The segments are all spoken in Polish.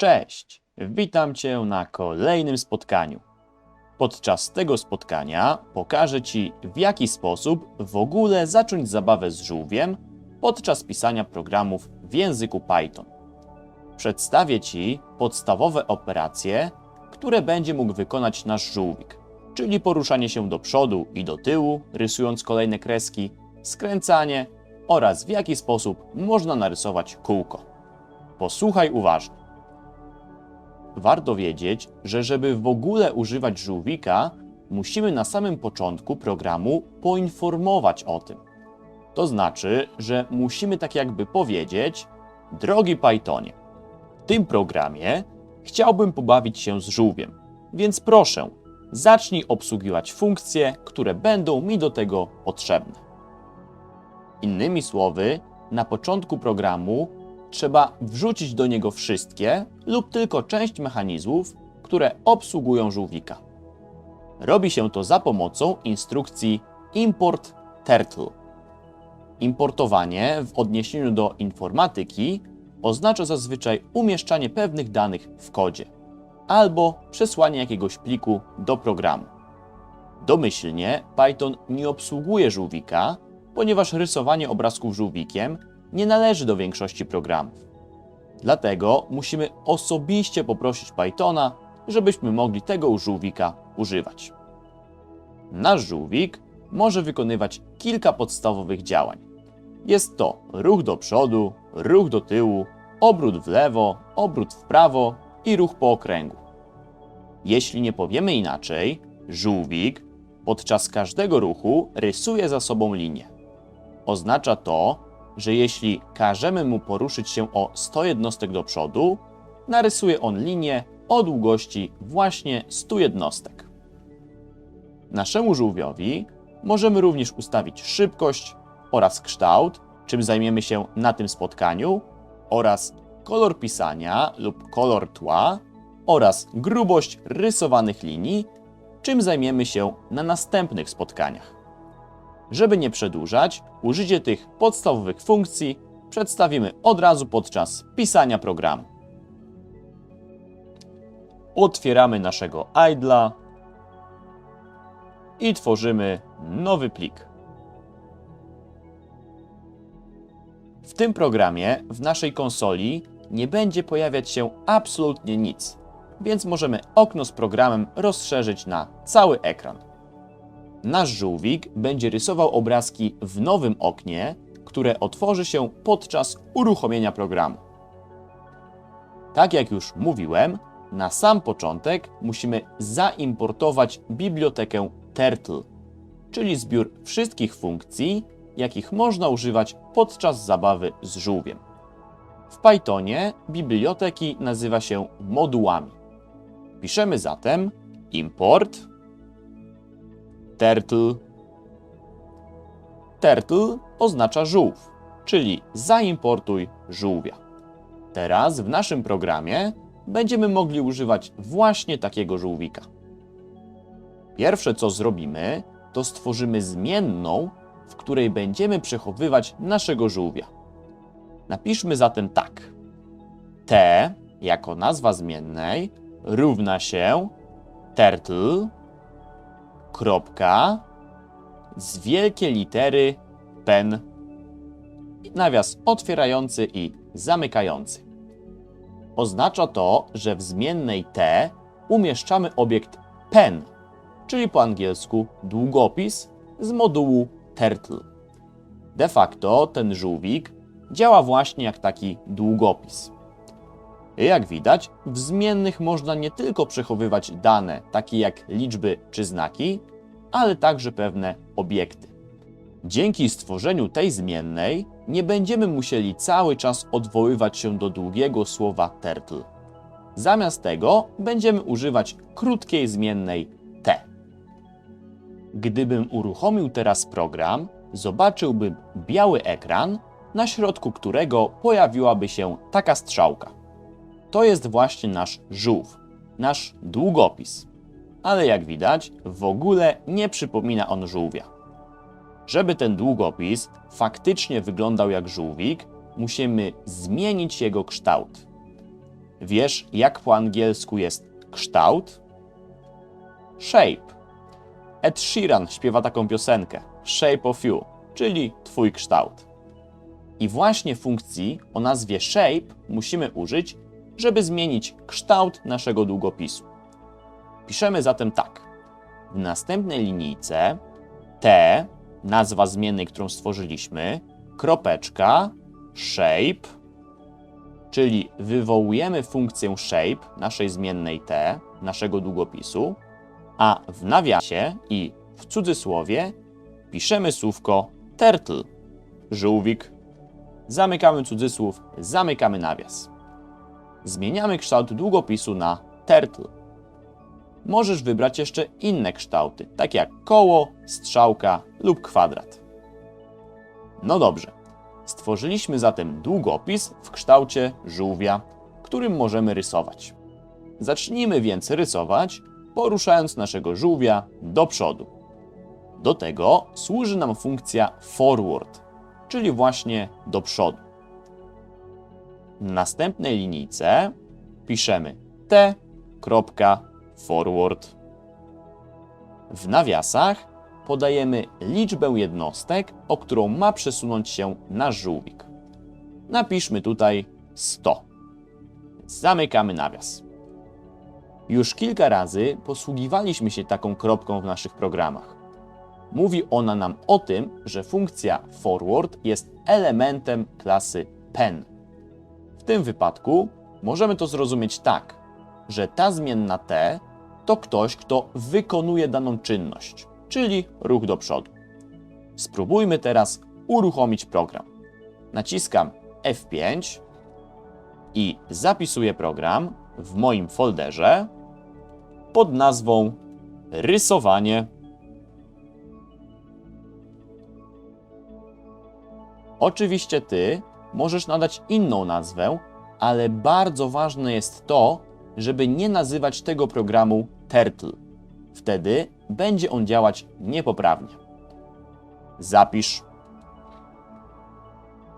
Cześć, witam Cię na kolejnym spotkaniu. Podczas tego spotkania pokażę Ci, w jaki sposób w ogóle zacząć zabawę z żółwiem podczas pisania programów w języku Python. Przedstawię Ci podstawowe operacje, które będzie mógł wykonać nasz żółwik, czyli poruszanie się do przodu i do tyłu, rysując kolejne kreski, skręcanie oraz w jaki sposób można narysować kółko. Posłuchaj uważnie. Warto wiedzieć, że żeby w ogóle używać żółwika, musimy na samym początku programu poinformować o tym. To znaczy, że musimy tak jakby powiedzieć: Drogi Pythonie, w tym programie chciałbym pobawić się z żółwiem, więc proszę, zacznij obsługiwać funkcje, które będą mi do tego potrzebne. Innymi słowy, na początku programu trzeba wrzucić do niego wszystkie lub tylko część mechanizmów, które obsługują żółwika. Robi się to za pomocą instrukcji import turtle. Importowanie w odniesieniu do informatyki oznacza zazwyczaj umieszczanie pewnych danych w kodzie albo przesłanie jakiegoś pliku do programu. Domyślnie Python nie obsługuje żółwika, ponieważ rysowanie obrazków żółwikiem nie należy do większości programów. Dlatego musimy osobiście poprosić Pythona, żebyśmy mogli tego żółwika używać. Nasz żółwik może wykonywać kilka podstawowych działań. Jest to ruch do przodu, ruch do tyłu, obrót w lewo, obrót w prawo i ruch po okręgu. Jeśli nie powiemy inaczej, żółwik podczas każdego ruchu rysuje za sobą linię. Oznacza to, że jeśli każemy mu poruszyć się o 100 jednostek do przodu, narysuje on linię o długości właśnie 100 jednostek. Naszemu żółwiowi możemy również ustawić szybkość oraz kształt, czym zajmiemy się na tym spotkaniu, oraz kolor pisania lub kolor tła oraz grubość rysowanych linii, czym zajmiemy się na następnych spotkaniach. Żeby nie przedłużać, użycie tych podstawowych funkcji przedstawimy od razu podczas pisania programu. Otwieramy naszego idla i tworzymy nowy plik. W tym programie w naszej konsoli nie będzie pojawiać się absolutnie nic, więc możemy okno z programem rozszerzyć na cały ekran. Nasz żółwik będzie rysował obrazki w nowym oknie, które otworzy się podczas uruchomienia programu. Tak jak już mówiłem, na sam początek musimy zaimportować bibliotekę Turtle, czyli zbiór wszystkich funkcji, jakich można używać podczas zabawy z żółwiem. W Pythonie biblioteki nazywa się modułami. Piszemy zatem import turtle. Turtle oznacza żółw, czyli zaimportuj żółwia. Teraz w naszym programie będziemy mogli używać właśnie takiego żółwika. Pierwsze co zrobimy, to stworzymy zmienną, w której będziemy przechowywać naszego żółwia. Napiszmy zatem tak. T jako nazwa zmiennej równa się turtle kropka z wielkie litery pen nawias otwierający i zamykający. Oznacza to, że w zmiennej t umieszczamy obiekt pen, czyli po angielsku długopis z modułu turtle. De facto ten żółwik działa właśnie jak taki długopis. Jak widać, w zmiennych można nie tylko przechowywać dane, takie jak liczby czy znaki, ale także pewne obiekty. Dzięki stworzeniu tej zmiennej nie będziemy musieli cały czas odwoływać się do długiego słowa turtle. Zamiast tego będziemy używać krótkiej zmiennej t. Gdybym uruchomił teraz program, zobaczyłbym biały ekran, na środku którego pojawiłaby się taka strzałka. To jest właśnie nasz żółw, nasz długopis. Ale jak widać, w ogóle nie przypomina on żółwia. Żeby ten długopis faktycznie wyglądał jak żółwik, musimy zmienić jego kształt. Wiesz, jak po angielsku jest kształt? Shape. Ed Sheeran śpiewa taką piosenkę Shape of You, czyli Twój kształt. I właśnie funkcji o nazwie shape musimy użyć, żeby zmienić kształt naszego długopisu. Piszemy zatem tak. W następnej linijce T, nazwa zmiennej, którą stworzyliśmy, kropeczka, shape, czyli wywołujemy funkcję shape naszej zmiennej T, naszego długopisu, a w nawiasie i w cudzysłowie piszemy słówko turtle, żółwik. Zamykamy cudzysłów, zamykamy nawias. Zmieniamy kształt długopisu na turtle. Możesz wybrać jeszcze inne kształty, takie jak koło, strzałka lub kwadrat. No dobrze. Stworzyliśmy zatem długopis w kształcie żółwia, którym możemy rysować. Zacznijmy więc rysować, poruszając naszego żółwia do przodu. Do tego służy nam funkcja forward, czyli właśnie do przodu. W następnej linijce piszemy t.forward. W nawiasach podajemy liczbę jednostek, o którą ma przesunąć się nasz żółwik. Napiszmy tutaj 100. Zamykamy nawias. Już kilka razy posługiwaliśmy się taką kropką w naszych programach. Mówi ona nam o tym, że funkcja forward jest elementem klasy pen. W tym wypadku możemy to zrozumieć tak, że ta zmienna t to ktoś, kto wykonuje daną czynność, czyli ruch do przodu. Spróbujmy teraz uruchomić program. Naciskam F5 i zapisuję program w moim folderze pod nazwą rysowanie. Oczywiście ty możesz nadać inną nazwę, ale bardzo ważne jest to, żeby nie nazywać tego programu Turtle. Wtedy będzie on działać niepoprawnie. Zapisz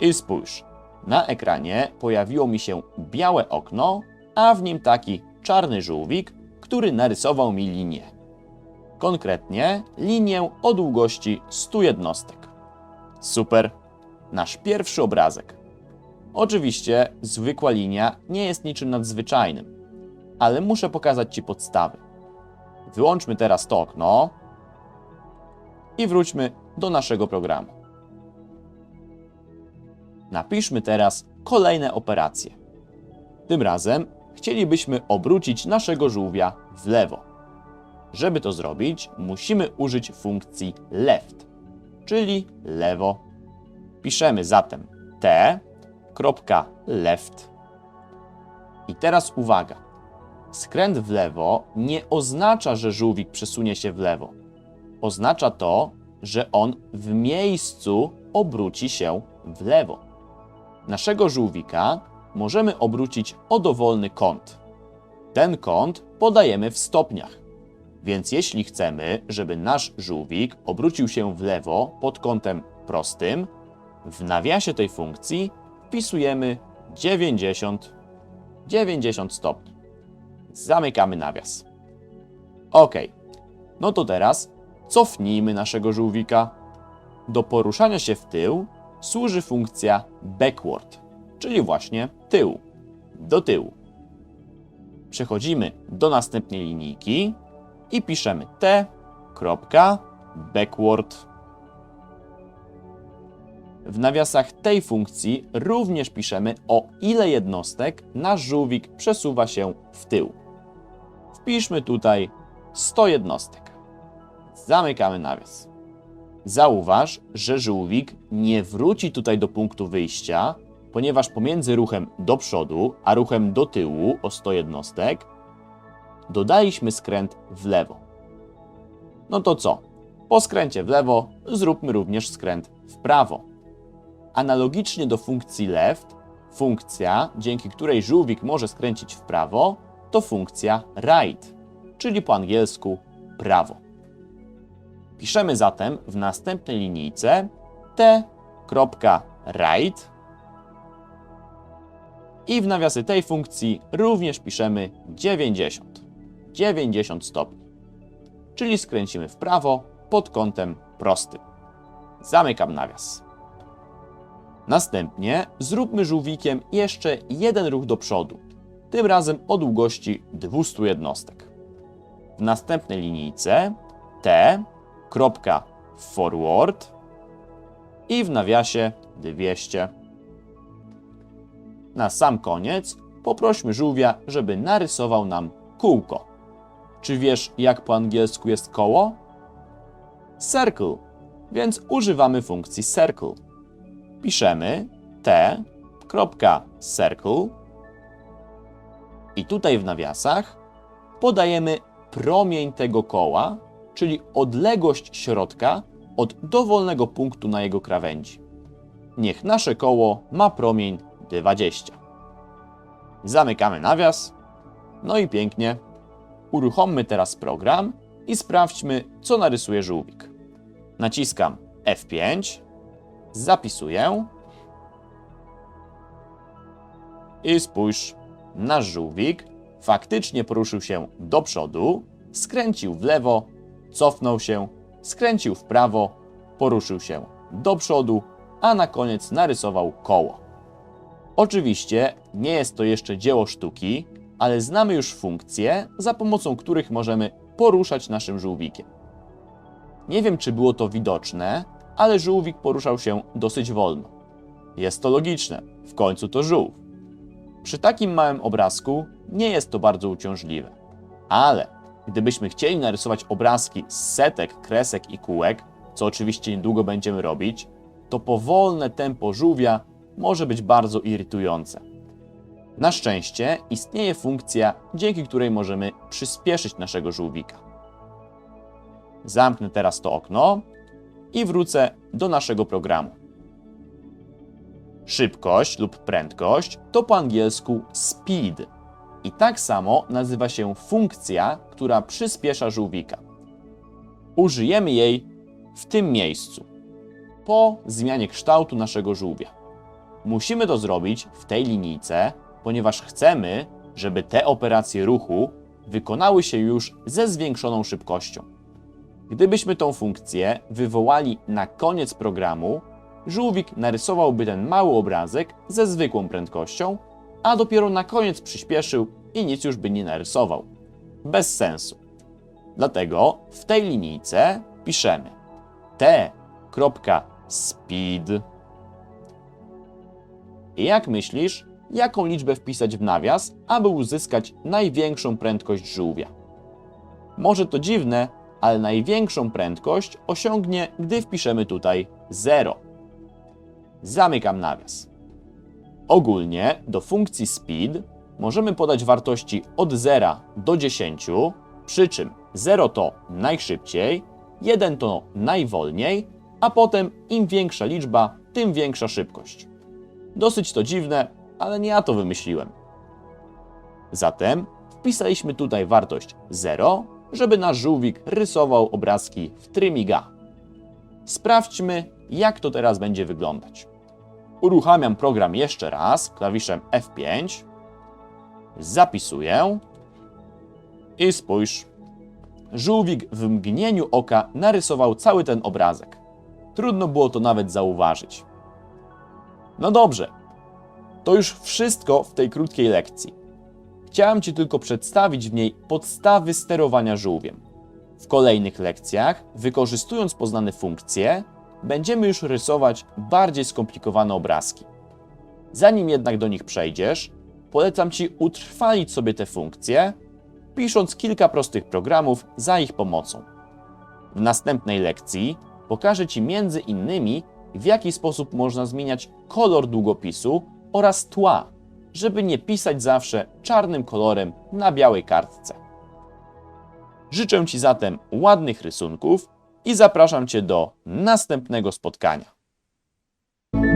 i spójrz. Na ekranie pojawiło mi się białe okno, a w nim taki czarny żółwik, który narysował mi linię. Konkretnie linię o długości 100 jednostek. Super! Nasz pierwszy obrazek. Oczywiście zwykła linia nie jest niczym nadzwyczajnym, ale muszę pokazać Ci podstawy. Wyłączmy teraz to okno i wróćmy do naszego programu. Napiszmy teraz kolejne operacje. Tym razem chcielibyśmy obrócić naszego żółwia w lewo. Żeby to zrobić, musimy użyć funkcji left, czyli lewo. Piszemy zatem t.left. I teraz uwaga. Skręt w lewo nie oznacza, że żółwik przesunie się w lewo. Oznacza to, że on w miejscu obróci się w lewo. Naszego żółwika możemy obrócić o dowolny kąt. Ten kąt podajemy w stopniach. Więc jeśli chcemy, żeby nasz żółwik obrócił się w lewo pod kątem prostym, w nawiasie tej funkcji wpisujemy 90, 90 stopni. Zamykamy nawias. OK. No to teraz cofnijmy naszego żółwika. Do poruszania się w tył służy funkcja backward, czyli właśnie tył, do tyłu. Przechodzimy do następnej linijki i piszemy t.backward. W nawiasach tej funkcji również piszemy o ile jednostek nasz żółwik przesuwa się w tył. Wpiszmy tutaj 100 jednostek. Zamykamy nawias. Zauważ, że żółwik nie wróci tutaj do punktu wyjścia, ponieważ pomiędzy ruchem do przodu a ruchem do tyłu o 100 jednostek dodaliśmy skręt w lewo. No to co? Po skręcie w lewo zróbmy również skręt w prawo. Analogicznie do funkcji left, funkcja, dzięki której żółwik może skręcić w prawo, to funkcja right, czyli po angielsku prawo. Piszemy zatem w następnej linijce t.right I w nawiasy tej funkcji również piszemy 90. 90 stopni. Czyli skręcimy w prawo pod kątem prostym. Zamykam nawias. Następnie zróbmy żółwikiem jeszcze jeden ruch do przodu, tym razem o długości 200 jednostek. W następnej linijce t, forward i w nawiasie 200. Na sam koniec poprośmy żółwia, żeby narysował nam kółko. Czy wiesz, jak po angielsku jest koło? Circle, więc używamy funkcji circle. Piszemy t.circle i tutaj w nawiasach podajemy promień tego koła, czyli odległość środka od dowolnego punktu na jego krawędzi. Niech nasze koło ma promień 20. Zamykamy nawias. No i pięknie. Uruchommy teraz program i sprawdźmy, co narysuje żółwik. Naciskam F5, zapisuję i spójrz, nasz żółwik faktycznie poruszył się do przodu, skręcił w lewo, cofnął się, skręcił w prawo, poruszył się do przodu, a na koniec narysował koło. Oczywiście nie jest to jeszcze dzieło sztuki, ale znamy już funkcje, za pomocą których możemy poruszać naszym żółwikiem. Nie wiem, czy było to widoczne, ale żółwik poruszał się dosyć wolno. Jest to logiczne, w końcu to żółw. Przy takim małym obrazku nie jest to bardzo uciążliwe. Ale gdybyśmy chcieli narysować obrazki z setek, kresek i kółek, co oczywiście niedługo będziemy robić, to powolne tempo żółwia może być bardzo irytujące. Na szczęście istnieje funkcja, dzięki której możemy przyspieszyć naszego żółwika. Zamknę teraz to okno i wrócę do naszego programu. Szybkość lub prędkość to po angielsku speed. I tak samo nazywa się funkcja, która przyspiesza żółwika. Użyjemy jej w tym miejscu, po zmianie kształtu naszego żółwia. Musimy to zrobić w tej linijce, ponieważ chcemy, żeby te operacje ruchu wykonały się już ze zwiększoną szybkością. Gdybyśmy tą funkcję wywołali na koniec programu, żółwik narysowałby ten mały obrazek ze zwykłą prędkością, a dopiero na koniec przyspieszył i nic już by nie narysował. Bez sensu. Dlatego w tej linijce piszemy t.speed. I jak myślisz, jaką liczbę wpisać w nawias, aby uzyskać największą prędkość żółwia? Może to dziwne, ale największą prędkość osiągnie, gdy wpiszemy tutaj 0. Zamykam nawias. Ogólnie do funkcji speed możemy podać wartości od 0 do 10, przy czym 0 to najszybciej, 1 to najwolniej, a potem im większa liczba, tym większa szybkość. Dosyć to dziwne, ale nie ja to wymyśliłem. Zatem wpisaliśmy tutaj wartość 0, żeby nasz żółwik rysował obrazki w Trymiga. Sprawdźmy, jak to teraz będzie wyglądać. Uruchamiam program jeszcze raz klawiszem F5. Zapisuję. I spójrz. Żółwik w mgnieniu oka narysował cały ten obrazek. Trudno było to nawet zauważyć. No dobrze. To już wszystko w tej krótkiej lekcji. Chciałem Ci tylko przedstawić w niej podstawy sterowania żółwiem. W kolejnych lekcjach, wykorzystując poznane funkcje, będziemy już rysować bardziej skomplikowane obrazki. Zanim jednak do nich przejdziesz, polecam Ci utrwalić sobie te funkcje, pisząc kilka prostych programów za ich pomocą. W następnej lekcji pokażę Ci między innymi, w jaki sposób można zmieniać kolor długopisu oraz tła, żeby nie pisać zawsze czarnym kolorem na białej kartce. Życzę Ci zatem ładnych rysunków i zapraszam Cię do następnego spotkania.